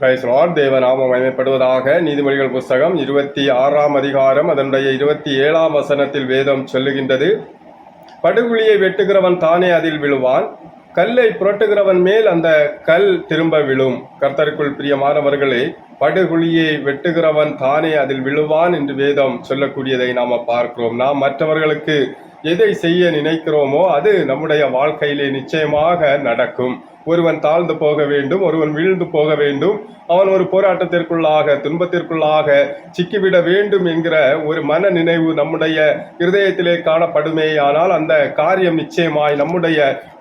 Price Lord தேவநாமம் நீதிமொழிகள் புஸ்தகம் இருபத்தி ஆறாம் அதிகாரம் அதனுடைய இருபத்தி ஏழாம் வசனத்தில் வேதம் சொல்லுகின்றது. படுகுழியை வெட்டுகிறவன் தானே அதில் விழுவான். கல்லை புரட்டுகிறவன் மேல் அந்த கல் திரும்ப விழும். கர்த்தருக்குள் பிரியமானவர்களே படுகுழியை வெட்டுகிறவன் தானே அதில் விழுவான் என்று வேதம் சொல்லக்கூடியதை நாம் பார்க்கிறோம். நாம் மற்றவர்களுக்கு எதை செய்ய நினைக்கிறோமோ அது நம்முடைய வாழ்க்கையிலே நிச்சயமாக நடக்கும். ஒருவன் தாழ்ந்து போக வேண்டும் ஒருவன் வீழ்ந்து போக வேண்டும். அவன் ஒரு போராட்டத்திற்குள்ளாக துன்பத்திற்குள்ளாக சிக்கிவிட வேண்டும் என்கிற ஒரு மன நினைவு நம்முடைய இருதயத்திலே காணப்படுமேயானால் அந்த காரியம் நிச்சயமாய் நம்முடைய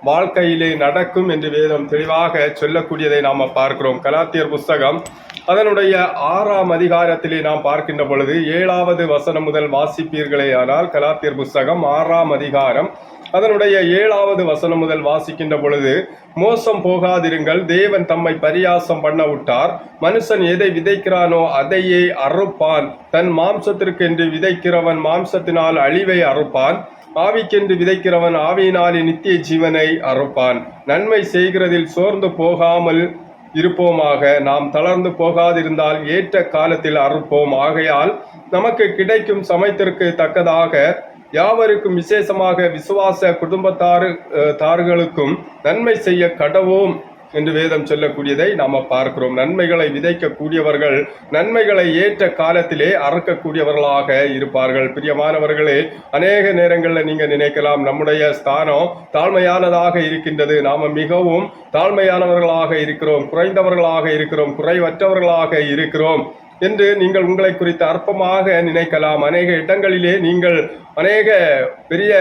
வாழ்க்கையிலே நடக்கும் என்று வேதம் தெளிவாக சொல்லக்கூடியதை நாம் பார்க்கிறோம். கலாத்தியர் புஸ்தகம் அதனுடைய ஆறாம் அதிகாரத்திலே நாம் பார்க்கின்ற பொழுது ஏழாவது வசனம் முதல் வாசிப்பீர்களே ஆனால் கலாத்தியர் புஸ்தகம் ஆறாம் அதிகாரம். அதனுடைய ஏழாவது வசனம் முதல் வாசிக்கின்ற பொழுது மோசம் போகாதிருங்கள் தேவன் தம்மை பரியாசம் பண்ண விட்டார். மனுஷன் எதை விதைக்கிறானோ அதையே அறுப்பான். தன் மாம்சத்திற்கென்று விதைக்கிறவன் மாம்சத்தினால் அழிவை அறுப்பான். ஆவிக்கென்று விதைக்கிறவன் ஆவியினாலே நித்திய ஜீவனை அறுப்பான். நன்மை செய்கிறதில் சோர்ந்து போகாமல் இருப்போமாக. நாம் தளர்ந்து போகாதிருந்தால் ஏற்ற காலத்தில் அறுப்போம். ஆகையால் நமக்கு கிடைக்கும் சமயத்திற்கு தக்கதாக யாவருக்கும் விசேஷமாக விசுவாச குடும்பத்தாரு தார்களுக்கும் நன்மை செய்ய கடவோம். என்று வேதம் சொல்லக்கூடியதை நாம் பார்க்கிறோம். நன்மைகளை விதைக்கக்கூடியவர்கள் நன்மைகளை ஏற்ற காலத்திலே அறுக்கக்கூடியவர்களாக இருப்பார்கள். பிரியமானவர்களே அநேக நேரங்களில் நீங்கள் நினைக்கலாம் நம்முடைய ஸ்தானம் தாழ்மையானதாக இருக்கின்றது. நாம் மிகவும் தாழ்மையானவர்களாக இருக்கிறோம் குறைந்தவர்களாக இருக்கிறோம் குறைவற்றவர்களாக இருக்கிறோம் என்று நீங்கள் உங்களை குறித்து அற்பமாக நினைக்கலாம். அநேக இடங்களிலே நீங்கள் அநேக பெரிய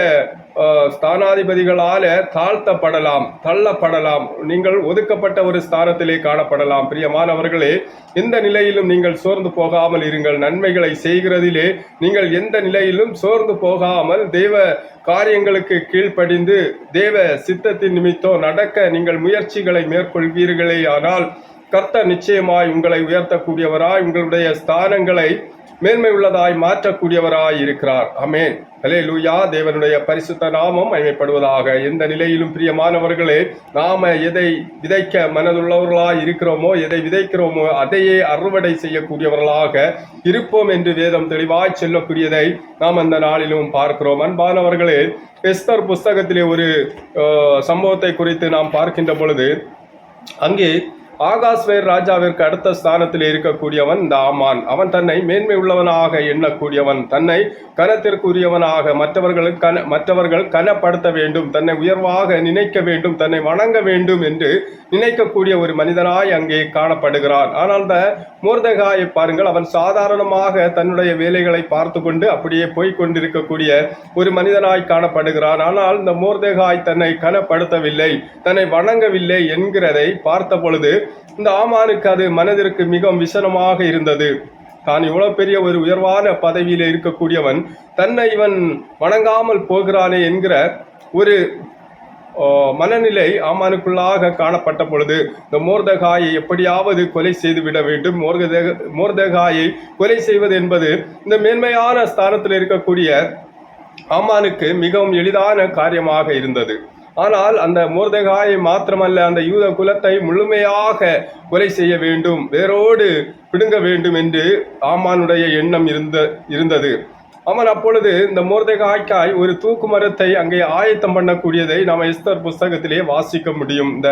ஸ்தானாதிபதிகளால் ஸ்தானாதிபதிகளால தாழ்த்தப்படலாம் தள்ளப்படலாம். நீங்கள் ஒதுக்கப்பட்ட ஒரு ஸ்தானத்திலே காணப்படலாம். பிரியமானவர்களே எந்த நிலையிலும் நீங்கள் சோர்ந்து போகாமல் இருங்கள். நன்மைகளை செய்கிறதிலே நீங்கள் எந்த நிலையிலும் சோர்ந்து போகாமல் தெய்வ காரியங்களுக்கு கீழ்ப்படிந்து தேவ சித்தத்தின் நிமித்தம் நடக்க நீங்கள் முயற்சிகளை மேற்கொள்வீர்களே ஆனால் கர்த்தர் நிச்சயமாய் உங்களை உயர்த்தக்கூடியவராய் உங்களுடைய ஸ்தானங்களை மேன்மை உள்ளதாய் மாற்றக்கூடியவராய் இருக்கிறார். அமேன் ஹலே லூயா தேவனுடைய பரிசுத்த நாமம் அமைப்படுவதாக எந்த நிலையிலும் பிரியமானவர்களே நாம எதை விதைக்க மனதுள்ளவர்களாய் இருக்கிறோமோ எதை விதைக்கிறோமோ அதையே அறுவடை செய்யக்கூடியவர்களாக இருப்போம் என்று வேதம் தெளிவாய் சொல்லக்கூடியதை நாம் அந்த நாளிலும் பார்க்கிறோம். அன்பானவர்களே எஸ்தர் புஸ்தகத்திலே ஒரு சம்பவத்தை குறித்து நாம் பார்க்கின்ற பொழுது அங்கே ஆகாஸ்வேர் ராஜாவிற்கு அடுத்த ஸ்தானத்தில் இருக்கக்கூடியவன் இந்த ஆமான். அவன் தன்னை மேன்மை உள்ளவனாக எண்ணக்கூடியவன் தன்னை கனத்திற்குரியவனாக மற்றவர்கள் கன மற்றவர்கள் கனப்படுத்த வேண்டும் தன்னை உயர்வாக நினைக்க வேண்டும் தன்னை வணங்க வேண்டும் என்று நினைக்கக்கூடிய ஒரு மனிதனாய் அங்கே காணப்படுகிறான். ஆனால் அந்த மூர்தகாயை பாருங்கள் அவன் சாதாரணமாக தன்னுடைய வேலைகளை பார்த்து கொண்டு அப்படியே போய்கொண்டிருக்கக்கூடிய ஒரு மனிதனாய் காணப்படுகிறான். ஆனால் இந்த மூர்தகாய் தன்னை கனப்படுத்தவில்லை தன்னை வணங்கவில்லை என்கிறதை பார்த்த பொழுது இந்த ஆமானுக்கு அது மனதிற்கு மிகவும் விசனமாக இருந்தது. தான் இவ்வளவு பெரிய ஒரு உயர்வான பதவியில் இருக்கக்கூடியவன் தன்னை இவன் வணங்காமல் போகிறானே என்கிற ஒரு மனநிலை ஆமானுக்குள்ளாக காணப்பட்ட பொழுது இந்த மோர்தகாயை எப்படியாவது கொலை செய்து விட வேண்டும். மோர்கதேக மோர்தகாயை கொலை செய்வது என்பது இந்த மேன்மையான ஸ்தானத்தில் இருக்கக்கூடிய ஆமானுக்கு மிகவும் எளிதான காரியமாக இருந்தது. ஆனால் அந்த மோர்தகாயை மாத்திரமல்ல அந்த யூத குலத்தை முழுமையாக கொலை செய்ய வேண்டும் வேரோடு பிடுங்க வேண்டும் என்று ஆமானுடைய எண்ணம் இருந்த இருந்தது. அவன் அப்பொழுது இந்த மோர்தகாய்க்காய் ஒரு தூக்கு மரத்தை அங்கே ஆயத்தம் பண்ணக்கூடியதை நாம் எஸ்தர் புஸ்தகத்திலே வாசிக்க முடியும். இந்த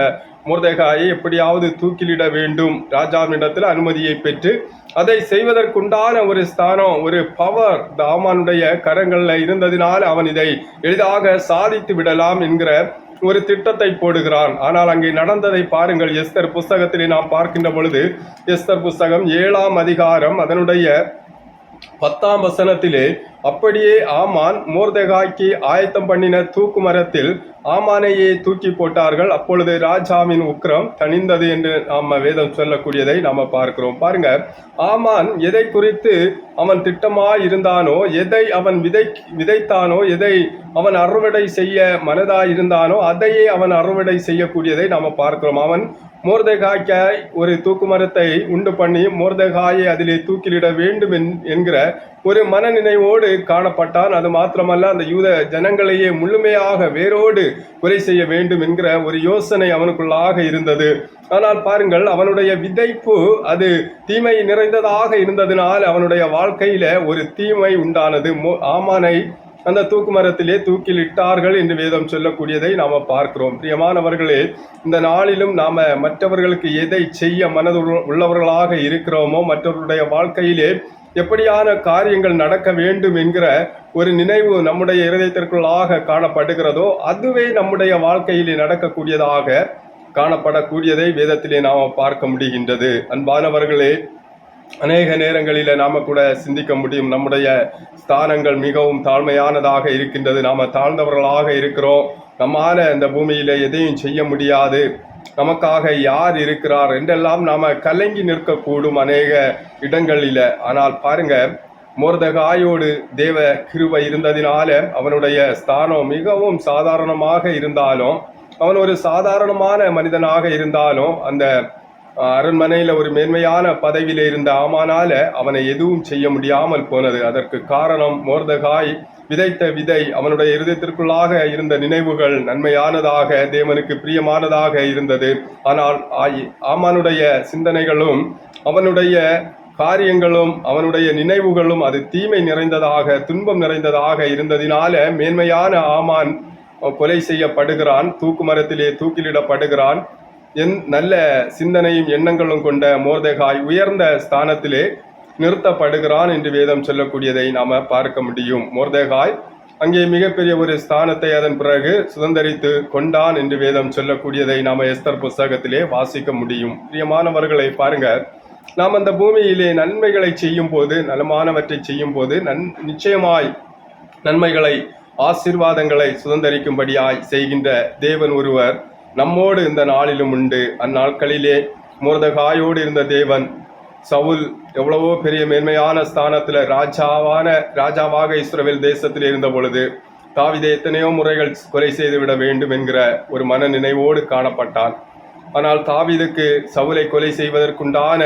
மோர்தகாயை எப்படியாவது தூக்கிலிட வேண்டும். ராஜாவினிடத்தில் அனுமதியை பெற்று அதை செய்வதற்குண்டான ஒரு ஸ்தானம் ஒரு பவர் இந்த ஆமானுடைய கரங்களில் இருந்ததினால் அவன் இதை எளிதாக சாதித்து விடலாம் என்கிற ஒரு திட்டத்தை போடுகிறான். ஆனால் அங்கே நடந்ததை பாருங்கள். எஸ்தர் புஸ்தகத்திலே நாம் பார்க்கின்ற பொழுது எஸ்தர் புஸ்தகம் ஏழாம் அதிகாரம் அதனுடைய பத்தாம் வசனத்திலே அப்படியே ஆமான் மோர்தகாய்க்கு ஆயத்தம் பண்ணின தூக்கு மரத்தில் ஆமானையே தூக்கி போட்டார்கள். அப்பொழுது ராஜாவின் உக்கிரம் தணிந்தது என்று நாம வேதம் சொல்லக்கூடியதை நாம பார்க்கிறோம். பாருங்க ஆமான் எதை குறித்து அவன் திட்டமா இருந்தானோ எதை அவன் விதை விதைத்தானோ எதை அவன் அறுவடை செய்ய மனதா இருந்தானோ அதையே அவன் அறுவடை செய்யக்கூடியதை நாம பார்க்கிறோம். அவன் மோர்தேகாய்க்காய் ஒரு தூக்கு மரத்தை உண்டு பண்ணி மோர்தேகாயை அதிலே தூக்கிலிட வேண்டும் என்கிற ஒரு மனநினைவோடு காணப்பட்டான். அது மாத்திரமல்ல அந்த யூத ஜனங்களையே முழுமையாக வேரோடு கொலை செய்ய வேண்டும் என்கிற ஒரு யோசனை அவனுக்குள்ளாக இருந்தது. ஆனால் பாருங்கள் அவனுடைய விதைப்பு அது தீமை நிறைந்ததாக இருந்ததினால் அவனுடைய வாழ்க்கையில ஒரு தீமை உண்டானது. மோ- ஆமானை அந்த தூக்கு மரத்திலே தூக்கிலிட்டார்கள் என்று வேதம் சொல்லக்கூடியதை நாம் பார்க்கிறோம். பிரியமானவர்களே இந்த நாளிலும் நாம் மற்றவர்களுக்கு எதை செய்ய மனது உள்ளவர்களாக இருக்கிறோமோ மற்றவர்களுடைய வாழ்க்கையிலே எப்படியான காரியங்கள் நடக்க வேண்டும் என்கிற ஒரு நினைவு நம்முடைய இருதயத்திற்குள்ளாக காணப்படுகிறதோ அதுவே நம்முடைய வாழ்க்கையிலே நடக்கக்கூடியதாக காணப்படக்கூடியதை வேதத்திலே நாம் பார்க்க முடிகின்றது. அன்பானவர்களே அநேக நேரங்களில் நாம் கூட சிந்திக்க முடியும். நம்முடைய ஸ்தானங்கள் மிகவும் தாழ்மையானதாக இருக்கின்றது. நாம் தாழ்ந்தவர்களாக இருக்கிறோம். நம்மால் இந்த பூமியில் எதையும் செய்ய முடியாது. நமக்காக யார் இருக்கிறார் என்றெல்லாம் நாம் கலங்கி நிற்கக்கூடும் அநேக இடங்களில். ஆனால் பாருங்க மோர்தகாயோடு தேவ கிருவை இருந்ததினால அவனுடைய ஸ்தானம் மிகவும் சாதாரணமாக இருந்தாலும் அவன் ஒரு சாதாரணமான மனிதனாக இருந்தாலும் அந்த அரண்மனையில ஒரு மேன்மையான பதவியில இருந்த ஆமானால அவனை எதுவும் செய்ய முடியாமல் போனது. அதற்கு காரணம் மோர்தகாய். விதைத்த விதை அவனுடைய இருதயத்திற்குள்ளாக இருந்த நினைவுகள் நன்மையானதாக தேவனுக்கு பிரியமானதாக இருந்தது. ஆனால் ஆயி- ஆமானுடைய சிந்தனைகளும் அவனுடைய காரியங்களும் அவனுடைய நினைவுகளும் அது தீமை நிறைந்ததாக துன்பம் நிறைந்ததாக இருந்ததினால மேன்மையான ஆமான் கொலை செய்யப்படுகிறான் தூக்கு மரத்திலே தூக்கிலிடப்படுகிறான். என் நல்ல சிந்தனையும் எண்ணங்களும் கொண்ட மோர்தகாய் உயர்ந்த ஸ்தானத்திலே நிறுத்தப்படுகிறான் என்று வேதம் சொல்லக்கூடியதை நாம் பார்க்க முடியும். மோர்தகாய் அங்கே மிகப்பெரிய ஒரு ஸ்தானத்தை அதன் பிறகு சுதந்தரித்து கொண்டான் என்று வேதம் சொல்லக்கூடியதை நாம் எஸ்தர் புஸ்தகத்திலே வாசிக்க முடியும். பிரியமானவர்களை பாருங்க. நாம் அந்த பூமியிலே நன்மைகளை செய்யும் போது நலமானவற்றை செய்யும் போது நன் நிச்சயமாய் நன்மைகளை ஆசீர்வாதங்களை சுதந்தரிக்கும்படியாய் செய்கின்ற தேவன் ஒருவர். நம்மோடு இந்த நாளிலும் உண்டு. அந்நாட்களிலே முரதகாயோடு இருந்த தேவன் சவுல் எவ்வளவோ பெரிய மேன்மையான ஸ்தானத்தில் ராஜாவான ராஜாவாக இஸ்ரவேல் தேசத்தில் இருந்த பொழுது தாவிதை எத்தனையோ முறைகள் கொலை செய்து விட வேண்டும் என்கிற ஒரு மன நினைவோடு காணப்பட்டான். ஆனால் தாவிதுக்கு சவுலை கொலை செய்வதற்குண்டான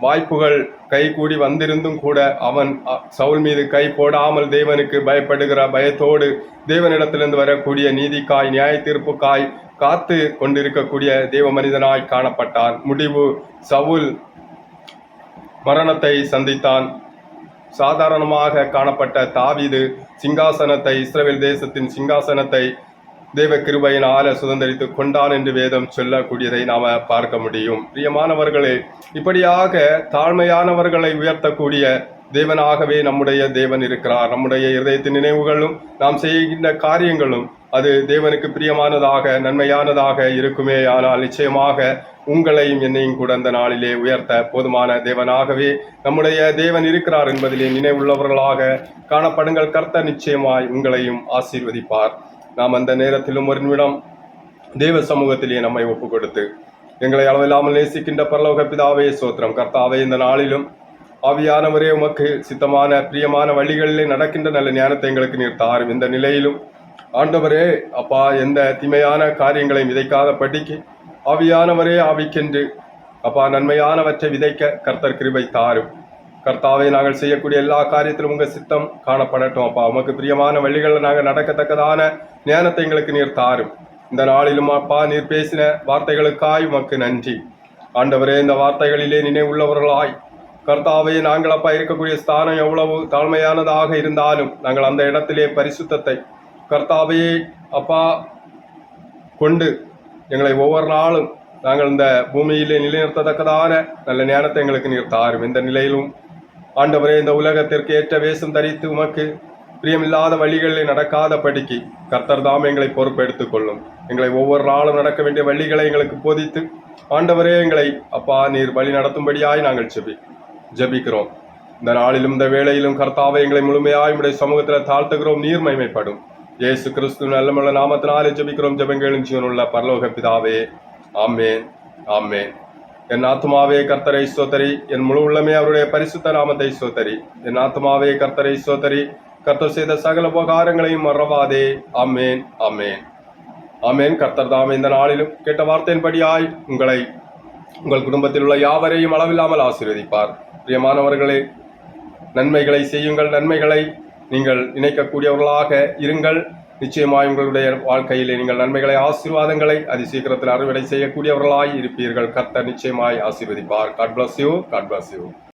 வாய்ப்புகள் கைகூடி வந்திருந்தும் கூட அவன் அ, சவுல் மீது கை போடாமல் தேவனுக்கு பயப்படுகிற பயத்தோடு தேவனிடத்திலிருந்து வரக்கூடிய நீதிக்காய் நியாய தீர்ப்புக்காய் காத்து கொண்டிருக்கக்கூடிய தேவ மனிதனாய் காணப்பட்டான். முடிவு சவுல் மரணத்தை சந்தித்தான். சாதாரணமாக காணப்பட்ட தாவிது சிங்காசனத்தை இஸ்ரேல் தேசத்தின் சிங்காசனத்தை தேவ கிருபையினால சுதந்திரித்து கொண்டான் என்று வேதம் சொல்லக்கூடியதை நாம பார்க்க முடியும். பிரியமானவர்களே இப்படியாக தாழ்மையானவர்களை உயர்த்தக்கூடிய தேவனாகவே நம்முடைய தேவன் இருக்கிறார். நம்முடைய இருதயத்தின் நினைவுகளும் நாம் செய்கின்ற காரியங்களும் அது தேவனுக்கு பிரியமானதாக நன்மையானதாக இருக்குமே. ஆனால் நிச்சயமாக உங்களையும் என்னையும் கூட அந்த நாளிலே உயர்த்த போதுமான தேவனாகவே நம்முடைய தேவன் இருக்கிறார் என்பதிலே நினைவுள்ளவர்களாக காணப்படுங்கள். கர்த்த நிச்சயமாய் உங்களையும் ஆசீர்வதிப்பார். நாம் அந்த நேரத்திலும் ஒரு நிமிடம் தெய்வ சமூகத்திலேயே நம்மை ஒப்பு கொடுத்து எங்களை அளவில்லாமல் நேசிக்கின்ற பரலோக பிதாவே சோத்திரம் கர்த்தாவே இந்த நாளிலும் ஆவியானவரே உமக்கு சித்தமான பிரியமான வழிகளிலே நடக்கின்ற நல்ல ஞானத்தை எங்களுக்கு நீர் தாரும். இந்த நிலையிலும் ஆண்டவரே அப்பா எந்த தீமையான காரியங்களை விதைக்காத படிக்கு ஆவியானவரே ஆவிக்கென்று அப்பா நன்மையானவற்றை விதைக்க கர்த்தர் கிருபை தாரும். கர்த்தாவை நாங்கள் செய்யக்கூடிய எல்லா காரியத்திலும் உங்கள் சித்தம் காணப்படட்டும். அப்பா உமக்கு பிரியமான வழிகளில் நாங்கள் நடக்கத்தக்கதான ஞானத்தை எங்களுக்கு நீர் தாரும். இந்த நாளிலும் அப்பா நீர் பேசின வார்த்தைகளுக்காய் உமக்கு நன்றி. ஆண்டவரே இந்த வார்த்தைகளிலே நினைவுள்ளவர்களாய் கர்த்தாவை நாங்கள் அப்பா இருக்கக்கூடிய ஸ்தானம் எவ்வளவு தாழ்மையானதாக இருந்தாலும் நாங்கள் அந்த இடத்திலே பரிசுத்தத்தை கர்த்தாவையே அப்பா கொண்டு எங்களை ஒவ்வொரு நாளும் நாங்கள் இந்த பூமியிலே நிலைநிறுத்தத்தக்கதான நல்ல ஞானத்தை எங்களுக்கு நீர் தாரும். இந்த நிலையிலும் ஆண்டவரே இந்த உலகத்திற்கு ஏற்ற வேஷம் தரித்து உமக்கு பிரியமில்லாத வழிகளில் நடக்காத படிக்கு கர்த்தர் தாம் எங்களை பொறுப்பெடுத்துக் கொள்ளும் எங்களை ஒவ்வொரு நாளும் நடக்க வேண்டிய வழிகளை எங்களுக்கு போதித்து ஆண்டவரே எங்களை அப்பா நீர் வழி நடத்தும்படியாய் நாங்கள் செபி ஜெபிக்கிறோம். இந்த நாளிலும் இந்த வேளையிலும் கர்த்தாவை எங்களை முழுமையாய் உடைய சமூகத்தில் தாழ்த்துகிறோம். நீர் மைமைப்படும் இயேசு கிறிஸ்து நல்லமுள்ள நாமத்தினாலே ஜெபிக்கிறோம். ஜெபங்களும் ஜீவனுள்ள பரலோக பிதாவே. ஆமேன். ஆமேன். என் ஆத்மாவே கர்த்தரை சோதரி என் முழு உள்ளமே அவருடைய பரிசுத்த நாமத்தை சோதரி என் ஆத்மாவே கர்த்தரை சோதரி கர்த்தர் செய்த சகல உபகாரங்களையும் மறவாதே. அமேன் அமேன் அமேன் கர்த்தர் தாம் இந்த நாளிலும் கேட்ட வார்த்தையின்படியாய் உங்களை உங்கள் குடும்பத்தில் உள்ள யாவரையும் அளவில்லாமல் ஆசீர்வதிப்பார். பிரியமானவர்களே நன்மைகளை செய்யுங்கள். நன்மைகளை நீங்கள் இணைக்கக்கூடியவர்களாக இருங்கள். நிச்சயமாய் உங்களுடைய வாழ்க்கையிலே நீங்கள் நன்மைகளை ஆசீர்வாதங்களை அதி சீக்கிரத்தில் அறுவடை செய்யக்கூடியவர்களாய் இருப்பீர்கள். கர்த்தர் நிச்சயமாய் ஆசீர்வதிப்பார். God bless you God bless you